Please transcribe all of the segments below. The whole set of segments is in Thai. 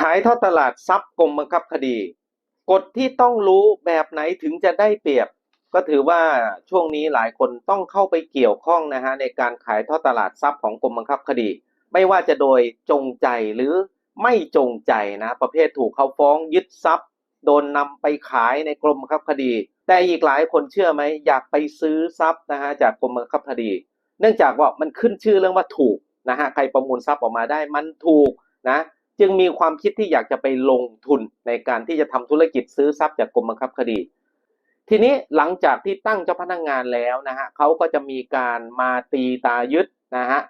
ขายทอดตลาดทรัพย์กรมบังคับคดี กฎที่ต้องรู้แบบไหนถึงจะได้เปรียบ ก็ถือว่าช่วงนี้หลายคนต้องเข้าไปเกี่ยวข้องนะฮะในการขายทอดตลาดทรัพย์ของกรมบังคับคดี ไม่ว่าจะโดยจงใจหรือไม่จงใจนะประเภทถูกเขาฟ้องยึดทรัพย์ โดนนำไปขายในกรมบังคับคดี แต่อีกหลายคนเชื่อไหมอยากไปซื้อทรัพย์นะฮะจากกรมบังคับคดี เนื่องจากว่ามันขึ้นชื่อเรื่องว่าถูกนะฮะใครประมูลทรัพย์ออกมาได้มันถูกนะ จึงมีความคิดที่อยากจะไปลงทุนในการที่จะทำธุรกิจซื้อทรัพย์จากกรมบังคับคดี ทีนี้หลังจากที่ตั้งเจ้าพนักงานแล้วนะฮะเขาก็จะมีการมาตีตายึดนะฮะ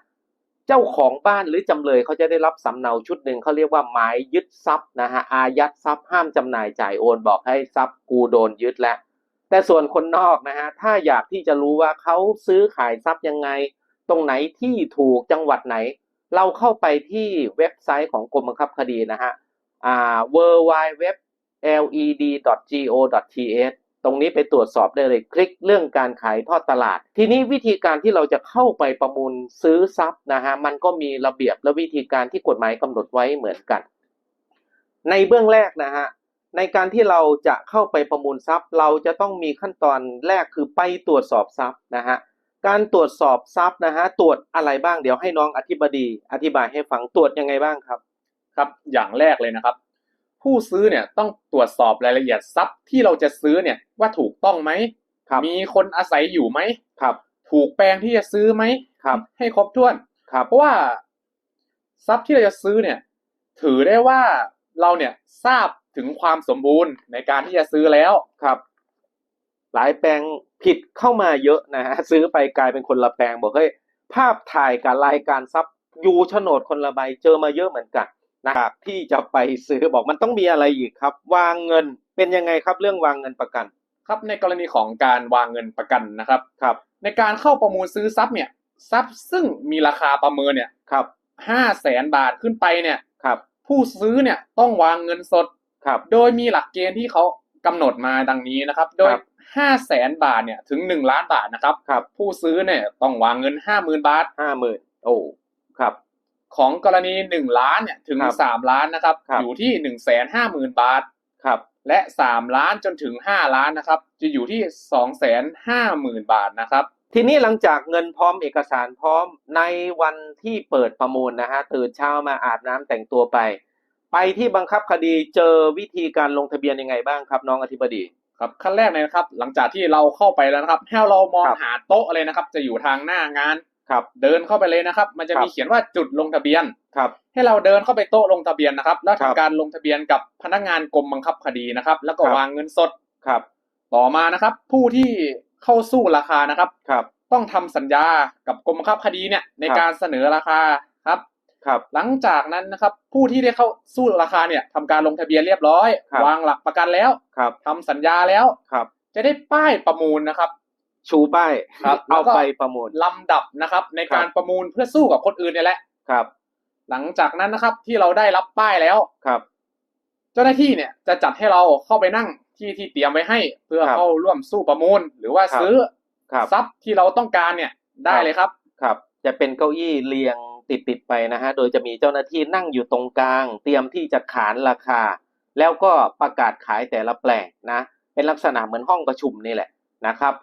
เจ้าของบ้านหรือจำเลยเขาจะได้รับสำเนาชุดหนึ่งเขาเรียกว่าหมายยึดทรัพย์นะฮะอายัดทรัพย์ห้ามจำหน่ายจ่ายโอนบอกให้ทรัพย์กูโดนยึดแล้วแต่ส่วนคนนอกนะฮะถ้าอยากที่จะรู้ว่าเขาซื้อขายทรัพย์ยังไง ตรงไหนที่ถูกจังหวัดไหน เราเข้าไปที่เว็บไซต์ของกรมบังคับคดีนะฮะอ่า w w w led go th ตรงนี้ไปตรวจสอบได้เลยคลิกเรื่องการขายทอดตลาด ทีนี้วิธีการที่เราจะเข้าไปประมูลซื้อทรัพย์นะฮะมันก็มีระเบียบและวิธีการที่กฎหมายกำหนดไว้เหมือนกัน ในเบื้องแรกนะฮะในการที่เราจะเข้าไปประมูลทรัพย์ เราจะต้องมีขั้นตอนแรกคือไปตรวจสอบทรัพย์นะฮะ การตรวจสอบทรัพย์นะฮะตรวจอะไรบ้างเดี๋ยวให้น้องอธิบดีอธิบายให้ฟังตรวจยังไงบ้างครับ ครับ อย่างแรกเลยนะครับ ผู้ซื้อเนี่ยต้องตรวจสอบรายละเอียดทรัพย์ที่เราจะซื้อเนี่ยว่าถูกต้องไหมครับมีคนอาศัยอยู่ไหมครับ ถูกแปลงที่จะซื้อไหมครับ ให้ครบถ้วนครับเพราะว่าทรัพย์ที่เราจะซื้อเนี่ย ถือได้ว่าเราเนี่ยทราบถึงความสมบูรณ์ในการที่จะซื้อแล้วครับ หลายแปลงผิดเข้ามาเยอะนะฮะซื้อไปกลายเป็นคนละแปลงบอกเฮ้ยภาพถ่ายกับรายการทรัพย์อยู่โฉนดคนละใบเจอมาเยอะเหมือนกันนะครับที่จะไปซื้อบอกมันต้องมีอะไรอีกครับ วางเงินเป็นยังไงครับเรื่องวางเงินประกัน ครับในกรณีของการวางเงินประกันนะครับครับ ในการเข้าประมูลซื้อทรัพย์เนี่ยทรัพย์ซึ่งมีราคาประเมินเนี่ยครับห้าแสนบาทขึ้นไปเนี่ยครับ ผู้ซื้อเนี่ยต้องวางเงินสดครับ โดยมีหลักเกณฑ์ที่เขากำหนดมาดังนี้นะครับ โดยครับ ห้าแสนบาทเนี่ยถึงหนึ่งล้านบาทนะครับครับ ผู้ซื้อเนี่ยต้องวางเงินห้าหมื่นบาทห้าหมื่นโอ้ครับ ของกรณีหนึ่งล้านเนี่ยถึงครับสามล้านนะครับครับ อยู่ที่หนึ่งแสนห้าหมื่นบาทครับ และสามล้านจนถึงห้าล้านนะครับ จะอยู่ที่สองแสนห้าหมื่นบาทนะครับ ทีนี้หลังจากเงินพร้อมเอกสารพร้อมในวันที่เปิดประมูลนะฮะตื่นเช้ามาอาบน้ำแต่งตัวไป ไปที่บังคับคดีเจอวิธีการลงทะเบียนยังไงบ้างครับ น้องอธิบดี ครับขั้นแรกเลยนะครับ หลังจากที่เราเข้าไปแล้วนะครับให้เรามองครับหาโต๊ะเลยนะครับ จะอยู่ทางหน้างานครับเดินเข้าไปเลยนะครับ มันจะครับมีเขียนว่าจุดลงทะเบียนครับ ให้เราเดินเข้าไปโต๊ะลงทะเบียนนะครับ แล้วครัทำบการลงทะเบียนกับพนักงานกรมบังคับคดีนะครับ แล้วก็ครับวางเงินสดครับ ต่อมานะครับ ผู้ที่เข้าสู้ราคานะครับครับ ต้องทำสัญญากับกรมบังคับคดีเนี่ยในครับการเสนอราคาครับ ครับหลังจากนั้นนะครับผู้ที่ได้เข้าสู้ราคาเนี่ยทำการลงทะเบียนเรียบร้อยครับวางหลักประกันแล้วครับทำสัญญาแล้วครับ จะได้ป้ายประมูลนะครับ ชูป้ายครับเอาแล้วก็ไปประมูลลำดับนะครับ ในการครับประมูลเพื่อสู้กับคนอื่นเนี่ยแหละครับ หลังจากนั้นนะครับที่เราได้รับป้ายแล้วครับ เจ้าหน้าที่เนี่ยจะจัดให้เราเข้าไปนั่งที่ที่เตรียมไว้ให้ เพื่อครับเข้าร่วมสู้ประมูล หรือว่าครับซื้อครับทรัพย์ที่เราต้องการเนี่ยได้ครับเลยครับครับ จะเป็นเก้าอี้เรียง ติดติดไปนะฮะ โดยจะมีเจ้าหน้าที่นั่งอยู่ตรงกลาง เตรียมที่จะขานราคา แล้วก็ประกาศขายแต่ละแปลงนะ เป็นลักษณะเหมือนห้องประชุมนี่แหละนะครับ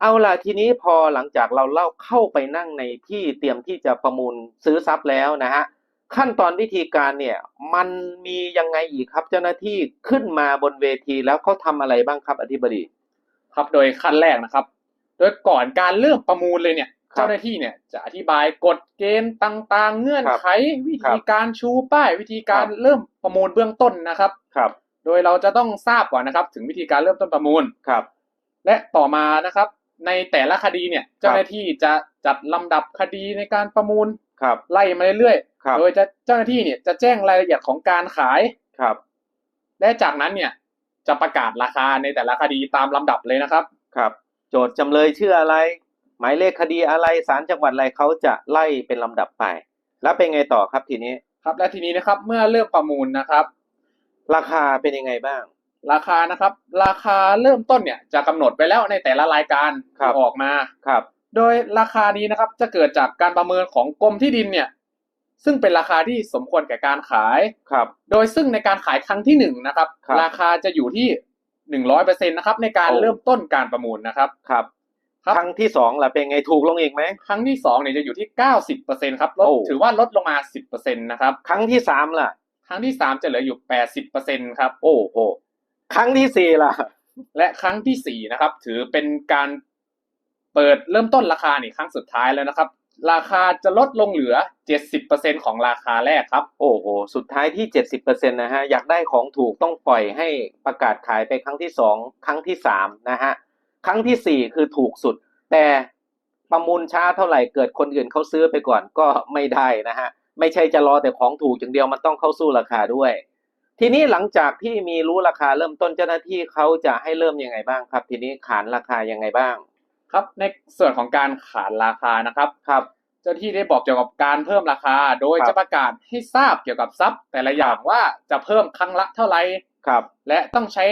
เอาล่ะทีนี้พอหลังจากเราเล่าเข้าไปนั่งในที่เตรียมที่จะประมูลซื้อทรัพย์แล้วนะฮะขั้นตอนวิธีการเนี่ยมันมียังไงอีกครับ เจ้าหน้าที่ขึ้นมาบนเวทีแล้วเขาทำอะไรบ้างครับอธิบดี ครับโดยขั้นแรกนะครับ โดยก่อนการเริ่มประมูลเลยเนี่ย เจ้าหน้าที่เนี่ยจะอธิบายกฎเกณฑ์ต่างๆ เงื่อนไขวิครัธีบการชูป้ายวิธีการครับเริ่มประมูลเบื้องต้นนะครับครับ โดยเราจะต้องทราบก่อนนะครับ ถึงวิธีการเริ่มต้นประมูลครับ และต่อมานะครับ ในแต่ละคดีเนี่ยเจ้าหน้าที่จะจัดลำดับคดีในการประมูลครับไล่มาเรื่อยครับๆโดยจะเจ้าหน้าที่เนี่ยจะแจ้งรายละเอียดของการขายครับ และจากนั้นเนี่ยจะประกาศราคาในแต่ละคดีตามลำดับเลยนะครับครับ โจทย์จำเลยชื่ออะไร หมายเลขคดีอะไรศาลจังหวัดอะไรเขาจะไล่เป็นลำดับไป แล้วเป็นไงต่อครับทีนี้ครับ และทีนี้นะครับเมื่อเริ่มประมูลนะครับ ราคาเป็นยังไงบ้าง ราคานะครับ ราคาเริ่มต้นเนี่ยจะกำหนดไปแล้วในแต่ละรายการครับที่ออกมาครับ โดยราคานี้นะครับจะเกิดจากการประเมินของกรมที่ดินเนี่ย ซึ่งเป็นราคาที่สมควรแก่การขายครับ โดยซึ่งในการขายครั้งที่หนึ่งนะครับครับราคาจะอยู่ที่หนึ่งร้อยเปอร์เซ็นต์นะครับในการโอ้เริ่มต้นการประมูลนะครับครับ ครับ ครั้งที่สองล่ะเป็นไงถูกลงอีกไหม ครั้งที่สองเนี่ยจะอยู่ที่เก้าสิบเปอร์เซ็นต์ครับลดโอ้ ถือว่าลดลงมาสิบเปอร์เซ็นต์นะครับครั้งที่สามล่ะ ครั้งที่สามจะเหลืออยู่แปดสิบเปอร์เซ็นต์ครับ โอ้โหครั้งที่สี่ล่ะ และครั้งที่สี่นะครับ ถือเป็นการเปิดเริ่มต้นราคานี่ครั้งสุดท้ายแล้วนะครับ ราคาจะลดลงเหลือเจ็ดสิบเปอร์เซ็นของราคาแรกครับ โอ้โห สุดท้ายที่เจ็ดสิบเปอร์เซ็นต์นะฮะ อยากได้ของถูกต้องปล่อยให้ประกาศขายไปครั้งที่สองครั้งที่สามนะฮะ ครั้งที่สี่คือถูกสุด แต่ประมูลช้าเท่าไหร่เกิดคนอื่นเขาซื้อไปก่อนก็ไม่ได้นะฮะไม่ใช่จะรอแต่ของถูกอย่างเดียวมันต้องเข้าสู้ราคาด้วย ทีนี้หลังจากที่มีรู้ราคาเริ่มต้นเจ้าหน้าที่เขาจะให้เริ่มยังไงบ้างครับ ทีนี้ขานราคายังไงบ้าง ครับในส่วนของการขานราคานะครับครับ เจ้าที่ได้บอกเกี่ยวกับการเพิ่มราคา โดยครับจะประกาศให้ทราบเกี่ยวกับทรัพย์ แต่ละอย่างว่าจะเพิ่มครั้งละเท่าไหร่ครับ และต้องใช้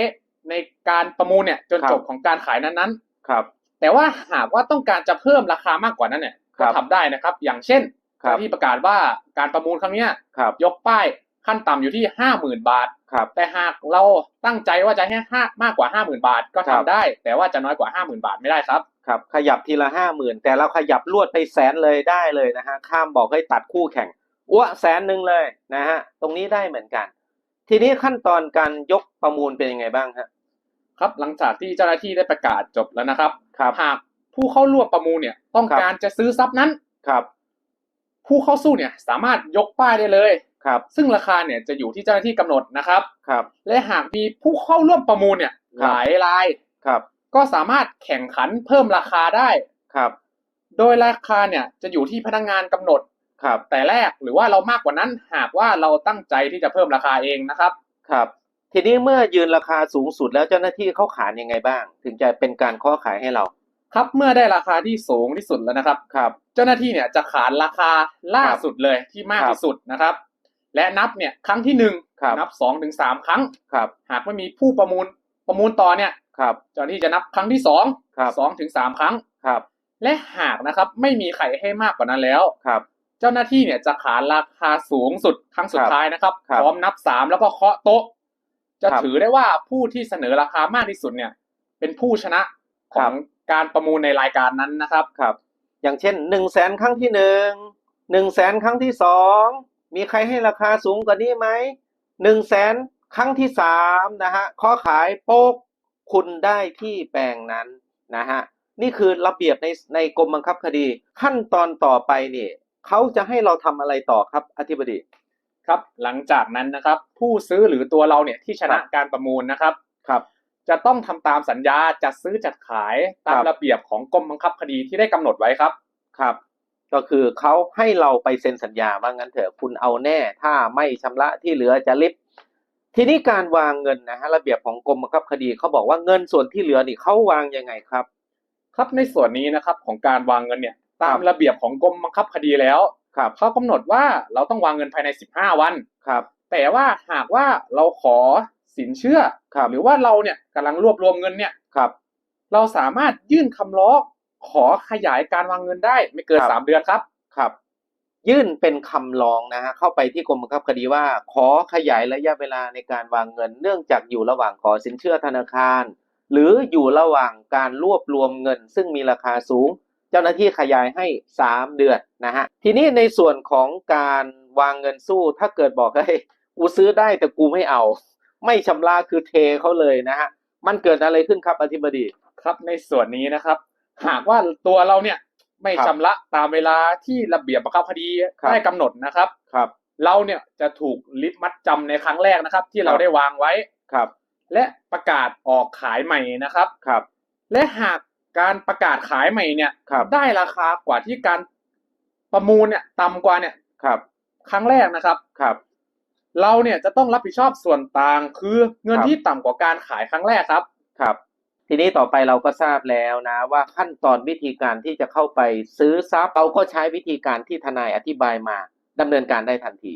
ในการประมูลเนี่ยจนครับจบของการขายนั้นครับๆแต่ว่าหากว่าต้องการจะเพิ่มราคามากกว่านั้นเนี่ยครัก็บทำได้นะครับ อย่างเช่นครับเจ้าที่ประกาศว่าการประมูลครั้งเนี้ยครับยกป้ายขั้นต่ำอยู่ที่ห้าหมื่นบาทครับแต่หากเราตั้งใจว่าจะให้ห้ามากกว่าห้าหมื่นบาทก็ครัทำบได้ แต่ว่าจะน้อยกว่าห้าหมื่นบาทไม่ได้ครับครับขยับทีละห้าหมื่นแต่เราขยับลวดไปแสนเลยได้เลยนะฮะข้ามบอกให้ตัดคู่แข่งอ้วแสนหนึ่งเลยนะฮะตรงนี้ได้เหมือนกัน ทีนี้ขั้นตอนการยกประมูลเป็นยังไงบ้างฮะครับหลังจากที่เจ้าหน้าที่ได้ประกาศจบแล้วนะครับครับหากผู้เข้าร่วมประมูลเนี่ย ต้องครับการจะซื้อทรัพย์นั้นครับ ผู้เข้าสู้เนี่ย สามารถยกป้ายได้เลยครับ ซึ่งราคาเนี่ยจะอยู่ที่เจ้าหน้าที่กำหนดนะครับครับ และหากมีผู้เข้าร่วมประมูลเนี่ยครับหลายรายครับ ก็สามารถแข่งขันเพิ่มราคาได้ครับ โดยราคาเนี่ยจะอยู่ที่พนักงานกำหนด ครับ แต่แรกหรือว่าเรามากกว่านั้นหากว่าเราตั้งใจที่จะเพิ่มราคาเองนะครับครับ ทีนี้เมื่อยืนราคาสูงสุดแล้วเจ้าหน้าที่เขาขานยังไงบ้าง ถึงจะเป็นการข้อขายให้เรา ครับเมื่อได้ราคาที่สูงที่สุดแล้วนะครับครับ เจ้าหน้าที่เนี่ยจะขานราคาล่าครับสุดเลยที่มากครับที่สุดนะครับ และนับเนี่ยครั้งที่หนึ่งครับนับสองถึงสามครั้งครับ หากไม่มีผู้ประมูลประมูลต่อเนี่ยครับเจ้าหน้าที่จะนับครั้งที่สองครับสองถึงสามครั้งครับ และหากนะครับไม่มีใครให้มากกว่านั้นแล้วครับ เจ้าหน้าที่เนี่ยจะขานราคาสูงสุดครั้งสุดท้ายนะครับครับพร้อมนับสามแล้วก็เคาะโต๊ะ จะครับถือได้ว่าผู้ที่เสนอราคามากที่สุดเนี่ย เป็นผู้ชนะขครัอบงการประมูลในรายการนั้นนะครับครับ อย่างเช่นหนึ่งแสนครั้งที่หนึ่งหนึ่งแสนครั้งที่สองมีใครให้ราคาสูงกว่านี้ไหมหนึ่งแสนครั้งที่สามนะฮะข้อขายโป๊กคุณได้ที่แปลงนั้นนะฮะนี่คือระเบียบในในกรมบังคับคดี ขั้นตอนต่อไปนี่ เขาจะให้เราทำอะไรต่อครับอธิบดีครับหลังจากนั้นนะครับ ผู้ซื้อหรือตัวเราเนี่ยที่ชนะครับการประมูลนะครับครับจะต้องทำตามสัญญาจัดซื้อจัดขายตามครับระเบียบของกรมบังคับคดีที่ได้กำหนดไว้ครับครับ ก็คือเขาให้เราไปเซ็นสัญญาว่างั้นเถอะคุณเอาแน่ ถ้าไม่ชำระที่เหลือจะลิฟทีนี้การวางเงินนะฮะระเบียบของกรมบังคับคดีเขาบอกว่าเงินส่วนที่เหลือนี่เขาวางยังไงครับ ครับในส่วนนี้นะครับของการวางเงินเนี่ย ตามครับระเบียบของกรมบังคับคดีแล้วครับเขากำหนดว่าเราต้องวางเงินภายใน 15 วันครับ แต่ว่าหากว่าเราขอสินเชื่อครับหรือว่าเราเนี่ยกำลังรวบรวมเงินเนี่ยครับ เราสามารถยื่นคำร้องขอขยายการวางเงินได้ ไม่เกินครับสามเดือนครับครับ ยื่นเป็นคำร้องนะฮะเข้าไปที่กรมบังคับคดีว่า ขอขยายระยะเวลาในการวางเงิน เนื่องจากอยู่ระหว่างขอสินเชื่อธนาคาร หรืออยู่ระหว่างการรวบรวมเงิน ซึ่งมีราคาสูง เจ้าหน้าที่ขยายให้ 3 เดือนนะฮะทีนี้ในส่วนของการวางเงินสู้ถ้าเกิดบอกเฮ้ยกูซื้อได้แต่กูไม่เอา ไม่ชำระคือเทเขาเลยนะฮะมันเกิดอะไรขึ้นครับอธิบดีครับในส่วนนี้นะครับ หากว่าตัวเราเนี่ยไม่ครับชำระตามเวลาที่ระเบียบบังคับคดีครับได้กำหนดนะครับครับ เราเนี่ยจะถูกลิฟต์มัดจำในครั้งแรกนะครับ ที่เราครับได้วางไว้ครับ และประกาศออกขายใหม่นะครับครับ และหาก การประกาศขายใหม่เนี่ยครับ ได้ราคากว่าที่การประมูลเนี่ยต่ำกว่าเนี่ยครับ ครั้งแรกนะครับครับ เราเนี่ยจะต้องรับผิดชอบส่วนต่างคือเงินครับ ที่ต่ำกว่าการขายครั้งแรกครับ ครับ ทีนี้ต่อไปเราก็ทราบแล้วนะ ว่าขั้นตอนวิธีการที่จะเข้าไปซื้อทรัพย์เราก็ใช้วิธีการที่ทนายอธิบายมาดำเนินการได้ทันที